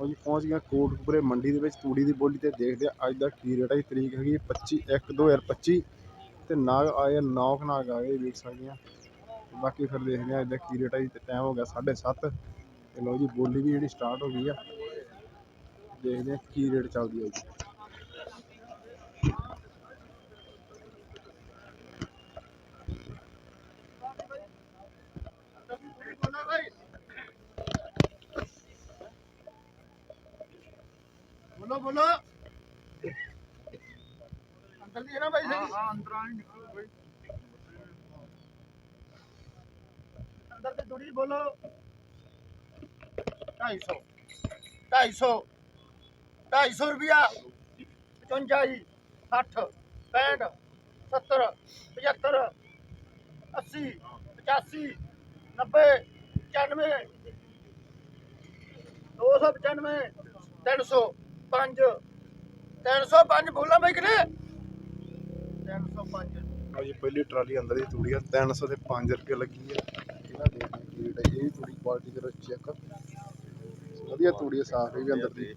ਲਓ ਜੀ ਪਹੁੰਚ ਗਿਆ ਕੋਟਕਪੁਰੇ ਮੰਡੀ ਦੇ ਵਿੱਚ ਤੂੜੀ ਦੀ ਬੋਲੀ ਤੇ ਦੇਖਦੇ ਆ ਅੱਜ ਦਾ ਕੀ ਰੇਟ ਹੈ ਜੀ ਤਰੀਕ ਹੈਗੀ 25 1 2025 ਤੇ ਨਾਗ ਆਏ ਆ, ਨੌ ਕੁ ਨਾਗ ਆ ਗਏ ਵੇਖ ਸਕਦੇ ਆ ਬਾਕੀ ਫਿਰ ਦੇਖਦੇ ਆ ਅੱਜ ਦਾ ਕੀ ਰੇਟ ਹੈ ਜੀ ਤੇ ਟਾਈਮ ਹੋ ਗਿਆ 7:30 ਤੇ ਲਓ ਜੀ ਬੋਲੀ ਵੀ ਜਿਹੜੀ ਸਟਾਰਟ ਹੋ ਗਈ ਆ। ਦੇਖਦੇ ਆ ਕੀ ਰੇਟ ਚੱਲਦੀ ਹੈ ਜੀ ਬੋਲੋ ਬੋਲੋ ਅੰਦਰ ਦੀ ਹੈ ਨਾ ਭਾਈ ਸਹੀ ਹਾਂ ਅੰਦਰਾਂ ਹੀ ਨਿਕਲ ਬਈ ਅੰਦਰ ਤੇ ਥੋੜੀ ਬੋਲੋ। 250 250 250 ਰੁਪਿਆ 55 ਜੀ। 60 65 70 75 80 85 90 95 295 300 5 305 ਬੋਲਾਂ ਭਾਈ ਕਿਨੇ 305 ਲਓ ਪਹਿਲੀ ਟਰਾਲੀ ਅੰਦਰ ਦੀ ਤੂੜੀ ਆ 300 ਤੇ 5 ਰੁਪਏ ਲੱਗੀ ਆ। ਇਹਨਾਂ ਦੇਖਦੇ ਰੇਟ ਹੈ ਇਹ ਤੂੜੀ ਕੁਆਲਿਟੀ ਕਰੋ ਚੈੱਕ ਵਧੀਆ ਤੂੜੀ ਸਾਫ਼ ਇਹ ਵੀ ਅੰਦਰ ਦੀ।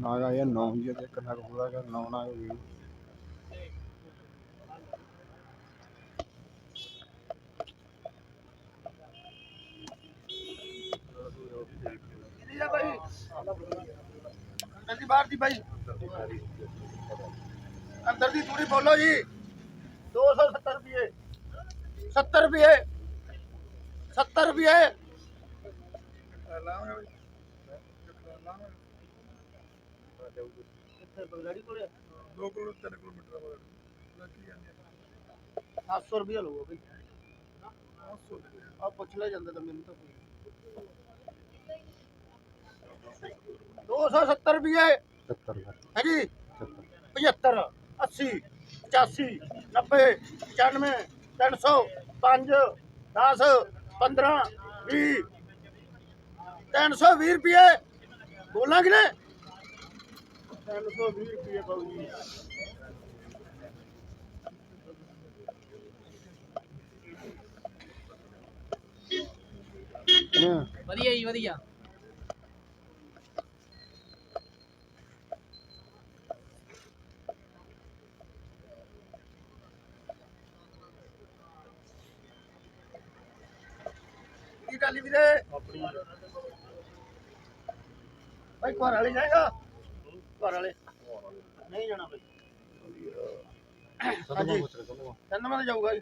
ਨਾਗ ਆਇਆ 9000 ਦੇ ਕਿੰਨਾ ਕੁ ਹੋਦਾ 9 ਨਾਗ ਹੋਈ ਕਿਹਦੀ ਆ ਭਾਈ ਅੰਦਰ ਦੀ ਬਾਹਰ ਦੀ ਭਾਈ ਅੰਦਰ ਦੀ ਤੂੜੀ ਬੋਲੋ ਜੀ। 270 ਰੁਪਏ। 70 ਰੁਪਏ। 70 ਰੁਪਏ। ਬਲਗੜੀ ਕੋਲੇ 2 ਕਿਲੋ 3 ਕਿਲੋਮੀਟਰ ਦਾ ਲੱਗੀ ਜਾਂਦੀ 700 ਰੁਪਏ ਲਊਗਾ ਭਾਈ 800 ਆ ਪੁੱਛ ਲੈ ਜਾਂਦਾ ਤਾਂ ਮੈਨੂੰ ਤਾਂ 270 ਰੁਪਏ 70 ਲੱਖ ਹੈ ਜੀ 70 75 80 85 90 95 305 5 10 15 20 320 ਰੁਪਏ ਬੋਲਾਂ ਕਿ ਨੇ 320 ਰੁਪਏ ਬਾਬੂ ਜੀ। ਵਧੀਆ ਜੀ ਵਧੀਆ। ਘਰ ਵਾਲੇ ਜਾਏਗਾ? ਘਰ ਵਾਲੇ। ਨਹੀਂ ਜਾਣਾ ਭਾਈ ਹਾਂਜੀ ਤਿੰਨ ਮਨ ਜਾਊਗਾ ਜੀ।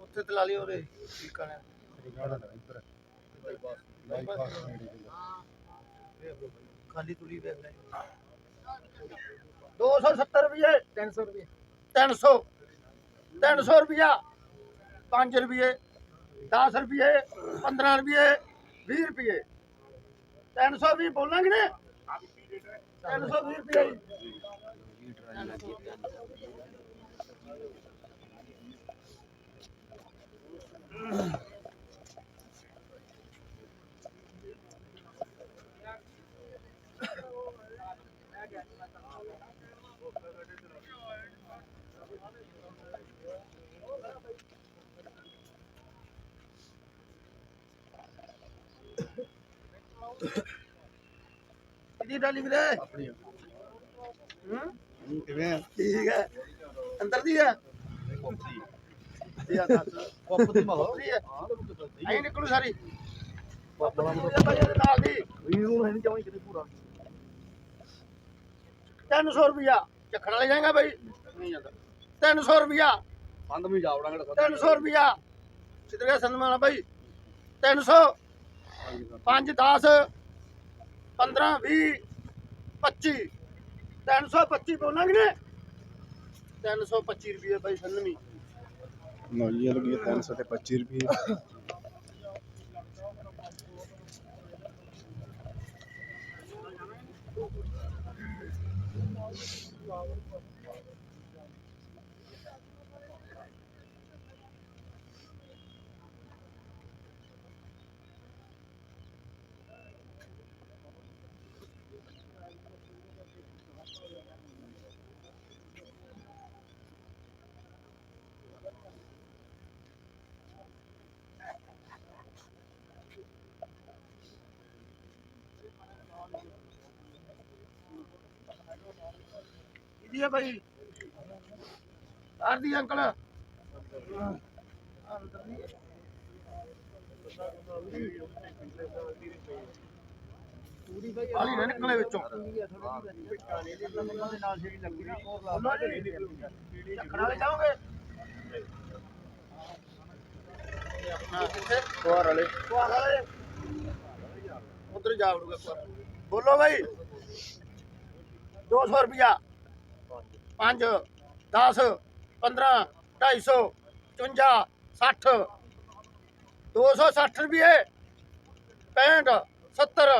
ਉੱਥੇ ਤੇ ਲਾ ਲਈ ਉਹਦੇ ਠੀਕ ਆ ਖਾਲੀ ਤੁਲੀ ਵੇਖ ਲੈ 270 ਰੁਪਏ 300 ਰੁਪਏ 300 300 ਰੁਪਿਆ 5 ਰੁਪਏ 10 ਰੁਪਏ 15 ਰੁਪਏ 20 ਰੁਪਏ 320 ਬੋਲਾਂਗੇ ਨੇ 320 ਰੁਪਏ ਜੀ। ਕਿਹਦੀ ਡਾਲੀ ਵੀਰੇ? ਆਪਣੀ ਹੂੰ ਕਿਵੇਂ ਠੀਕ ਹੈ। ਅੰਦਰ ਦੀ ਹੈ? ਇਹ ਆ ਦੱਸ ਪੱਪ ਦੀ ਮਹੋ ਦੀ ਹੈ। ਐਂ ਨਿਕਲੂ ਸਾਰੀ। ਭਾਈ ਇਹਦੇ ਨਾਲ ਦੀ ਵੀ ਨੂੰ ਹੈ ਨਹੀਂ ਚਾਹੀ ਕਿਤੇ ਪੂਰਾ। 300 ਰੁਪਿਆ ਚੱਖਣ ਵਾਲੇ ਜਾਏਗਾ ਭਾਈ ਨਹੀਂ ਜਾਂਦਾ। 300 ਰੁਪਿਆ ਬੰਦ ਵੀ ਜਾਵੜਾਂਗੇ 300 ਰੁਪਿਆ ਸਿੱਧਰ ਗਿਆ ਸੰਦਮਾਨਾ ਭਾਈ 300 5 10 15 20 25 325 ਬੋਲਾਂਗੇ ਨੇ 325 ਰੁਪਏ ਭਾਈ ਸੰਨਵੀ। ਨੋ ਇਹ ਲੱਗੀ 325 ਰੁਪਏ ਭਾਈ ਆਰਦੀ ਅੰਕਲ। ਪਾਲੀ ਨਾ ਨਿਕਲੇ ਵਿੱਚੋਂ। ਚੱਕਣ ਵਾਲੇ ਜਾਓਗੇ? ਹਾਂ ਕਿੱਥੇ ਕੁਆਰ ਵਾਲੇ। ਕੁਆਰ ਵਾਲੇ। ਉਧਰ ਜਾ ਵੜੂਗਾ ਬੋਲੋ ਭਾਈ 200 ਰੁਪਿਆ 5 10 15 250 55 60 260 ਰੁਪਏ 65 70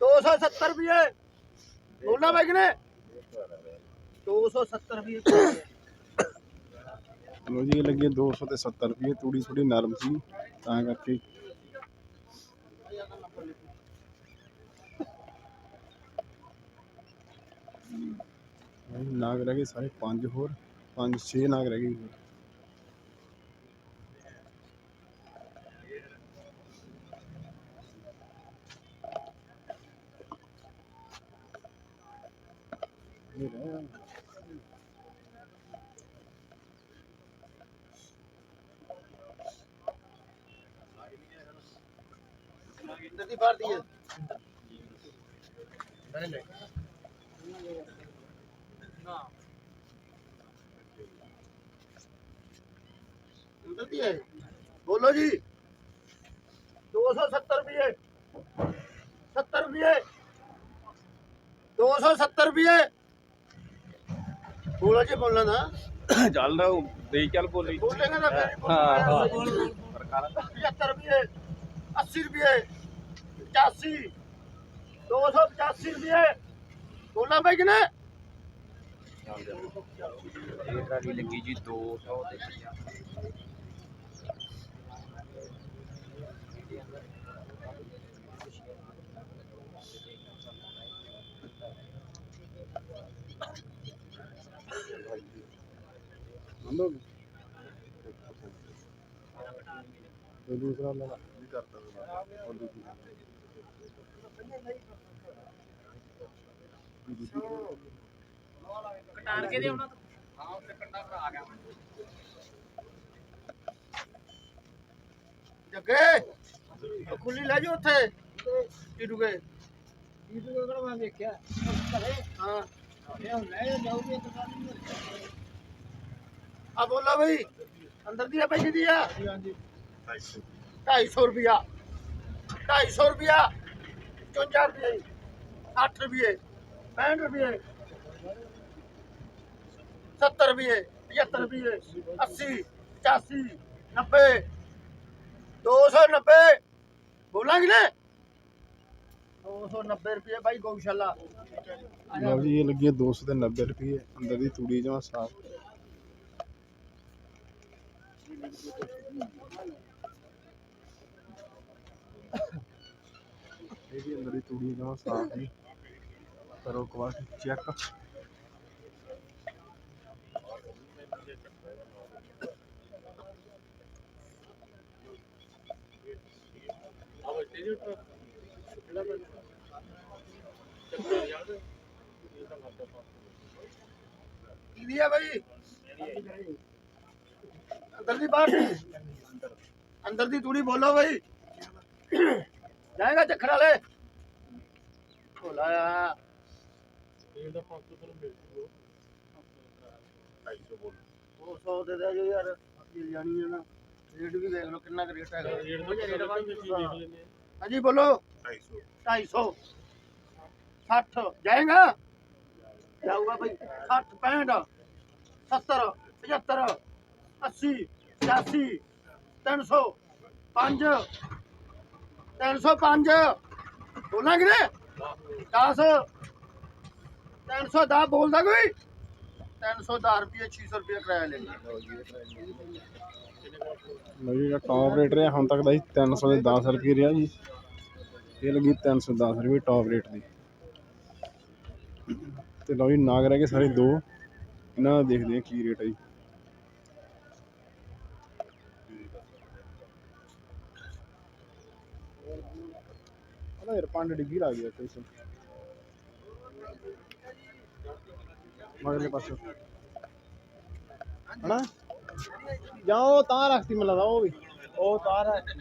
270 ਰੁਪਏ ਬੋਲਣਾ ਭਾਈ ਕਿਨੇ? 270 ਰੁਪਏ ਲੋ ਜੀ, ਇਹ ਲੱਗੀ 200 ਤੇ 70 ਰੁਪਏ ਤੂੜੀ ਥੋੜੀ ਨਰਮ ਸੀ, ਤਾਂ ਕਰਕੇ ਨਾਗ ਰਹਿ ਗਏ ਸਾਰੇ ਪੰਜ ਹੋਰ ਪੰਜ ਛੇ ਨਾਗ ਰਹਿ ਗਏ ਹੋਰ। ਇਹ ਰਹਿ ਨਦੀ ਭਰਦੀ ਹੈ ਨਹੀਂ ਨਹੀਂ ਹੈ। ਬੋਲੋ ਜੀ। 270 ਰੁਪਏ। 70 ਰੁਪਏ। 270 ਰੁਪਏ। ਬੋਲੋ ਜੀ ਬੋਲਣਾ ਨਾ। ਚੱਲ ਰਹਾ ਦੇਈ ਚੱਲ ਬੋਲੀ। ਬੋਲੇਗਾ ਨਾ ਫਿਰ ਹਾਂ, 75 ਰੁਪਏ। 80 ਰੁਪਏ। 85 285 ਰੁਪਏ। ਬੋਲਣਾ ਭਾਈ ਕਿਨੇ ਇਹ ਟਰਾਲੀ ਲੱਗੀ ਜੀ 200 ਤੇ 50 ਮੰਨੋ ਤੇ ਦੂਸਰਾ ਲੈ ਲਾ। ਨਹੀਂ ਕਰਦਾ ਉਹ ਦੂਜੀ ਕਟਾਰ ਕੇ ਦੇ ਉਹਨਾਂ ਤੋਂ। ਹਾਂ ਉੱਤੇ ਕੰਡਾ ਭਰਾ ਗਿਆ ਜੱਗੇ ਖੁੱਲੀ ਲੈ ਜਾ ਉੱਥੇ। ਟੀਟੂਗੇ ਇਹ ਤੋਂ ਕਿਹੜਾ ਮੈਂ ਵੇਖਿਆ ਹਾਂ। ਆ ਬੋਲਾ ਬਈ, ਅੰਦਰ ਦੀ ਪੈਸੇ ਦੀ ਆ? ਹਾਂਜੀ 250 ਰੁਪਿਆ 250 ਰੁਪਿਆ 54 ਰੁਪਏ 60 ਰੁਪਏ 65 ਰੁਪਏ 70 ਰੁਪਏ 75 ਰੁਪਏ 80 85 90 290 ਬੋਲਾਂਗੇ ਨਾ 290 ਰੁਪਏ ਭਾਈ ਗਊਸ਼ਾਲਾ ਲਓ ਜੀ ਇਹ ਲੱਗੀ ਹੈ 290 ਰੁਪਏ ਅੰਦਰ ਦੀ ਤੂੜੀ ਜਮਾ ਸਾਫ਼ ਇਹ ਵੀ ਅੰਦਰ ਦੀ ਤੂੜੀ ਜਮਾ ਸਾਫ਼ ਜੀ ਕਰੋ ਕੁਆਲਿਟੀ ਚੈੱਕ ਕਿਹਦੀ ਆ ਭਾਈ ਅੰਦਰ ਦੀ ਬਾਹਰ ਦੀ। ਅੰਦਰ ਦੀ ਤੂੜੀ ਬੋਲੋ ਭਾਈ ਜਾਏਗਾ ਚੱਖੜ ਵਾਲੇ। ਬੋਲਾ ਉਹ ਸੌ ਦੇ ਦੇ ਜੋ ਯਾਰ ਮਿਲ ਜਾਣੀ ਹੈ ਨਾ। ਰੇਟ ਵੀ ਦੇਖ ਲਓ ਕਿੰਨਾ ਕੁ ਰੇਟ ਹੈਗਾ। ਹਾਂਜੀ ਬੋਲੋ। 250 250 60 ਜਾਏਗਾ? ਜਾਊਗਾ ਭਾਈ 60 65 70 75 80 85 300 5 305 ਬੋਲਾਂਗੇ ਨੇ 10 310 ਬੋਲਦਾ ਕੋਈ? 310 ਰੁਪਏ 600 ਰੁਪਏ ਕਿਰਾਇਆ ਲੈ ਲਿਆ ਲਓ ਜੀ ਰੇਟ ਰਿਹਾ, ਹੁਣ ਤੱਕ ਦਾ ਜੀ 300 ਦੇ 10 ਰੁਪਏ ਰਿਹਾ ਜੀ। ਇਹ ਲੱਗੀ 310 ਰੁਪਏ ਟੌਪ ਰੇਟ ਦੀ। ਤੇ ਲਓ ਜੀ, ਨਾਗ ਰਹਿ ਗਏ ਸਾਰੇ ਦੋ। ਇਹਨਾਂ ਦਾ ਦੇਖਦੇ ਆ ਕੀ ਰੇਟ ਹੈ ਜੀ। ਉਹਦਾ ਯਾਰ ਪੰਡ ਡਿੱਗੀ ਲੱਗ ਗਿਆ ਕੋਈ ਮਗਰਲੇ ਪਾਸੇ। ਹਨਾ? ਜਾਂ ਉਹ ਤਾਂ ਰੱਖਤੀ ਮੈਨੂੰ ਉਹ ਵੀ। ਉਹ ਤਾਂ ਰੱਖਤੀ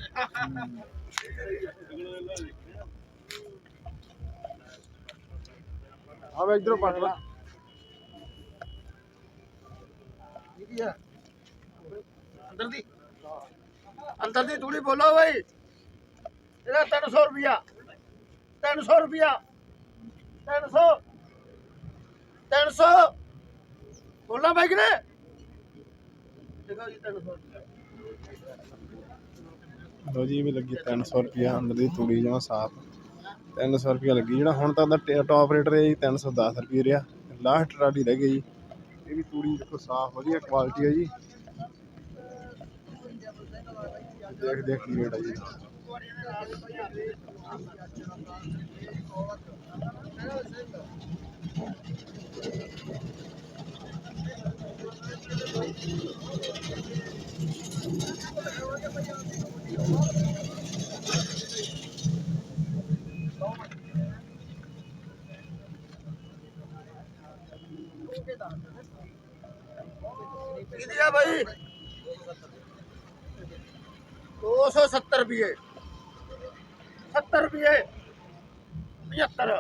ਆ ਵੇ ਇਧਰੋਂ ਲਾ ਆ ਅੰਦਰ ਦੀ। ਅੰਦਰ ਦੀ ਥੋੜੀ ਬੋਲੋ ਬਈ ਇਹਦਾ 300 ਰੁਪਿਆ 300 ਰੁਪਿਆ 300 300 ਬੋਲਣਾ ਬਾਈ ਕਿ ਨੇ ਦੇਖੋ ਜੀ 300 ਰੁਪਿਆ ਲੋ ਜੀ ਇਹ ਵੀ ਲੱਗੀ 300 ਰੁਪਿਆ ਅੰਦਰ ਦੀ ਤੂੜੀ ਜਮਾ ਸਾਫ਼। 300 ਰੁਪਿਆ ਲੱਗੀ ਜਿਹੜਾ ਹੁਣ ਤੱਕ ਦਾ ਟਾਪ ਰੇਟ ਰਿਹਾ ਜੀ 310 ਰੁਪਏ ਰਿਹਾ। ਲਾਸਟ ਟਰਾਲੀ ਰਹਿ ਗਈ ਜੀ। ਇਹ ਵੀ ਤੂੜੀ ਦੇਖੋ ਸਾਫ਼, ਵਧੀਆ ਕੁਆਲਿਟੀ ਹੈ ਜੀ। ਦੇਖ ਦੇਖ ਕੀ ਰੇਟ ਹੈ ਜੀ। ਕਿਹਦੀ ਆ ਬਾਈ 270 ਰੁਪਏ 70 ਰੁਪਏ 75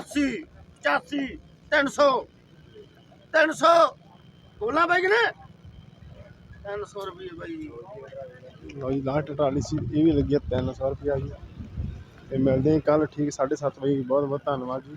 80 85 300 300 ਬੋਲਣਾ ਬਾਈ ਕਿ ਨੇ 300 ਰੁਪਏ ਬਾਈ ਲਓ ਜੀ ਲਾਸਟ ਟਰਾਲੀ ਸੀ, ਇਹ ਵੀ ਲੱਗੀ ਹੈ 300 ਰੁਪਿਆ ਜੀ। ਇਹ ਮਿਲਦੇ ਕੱਲ ਠੀਕ 7:30 ਵਜੇ ਬਹੁਤ ਬਹੁਤ ਧੰਨਵਾਦ ਜੀ।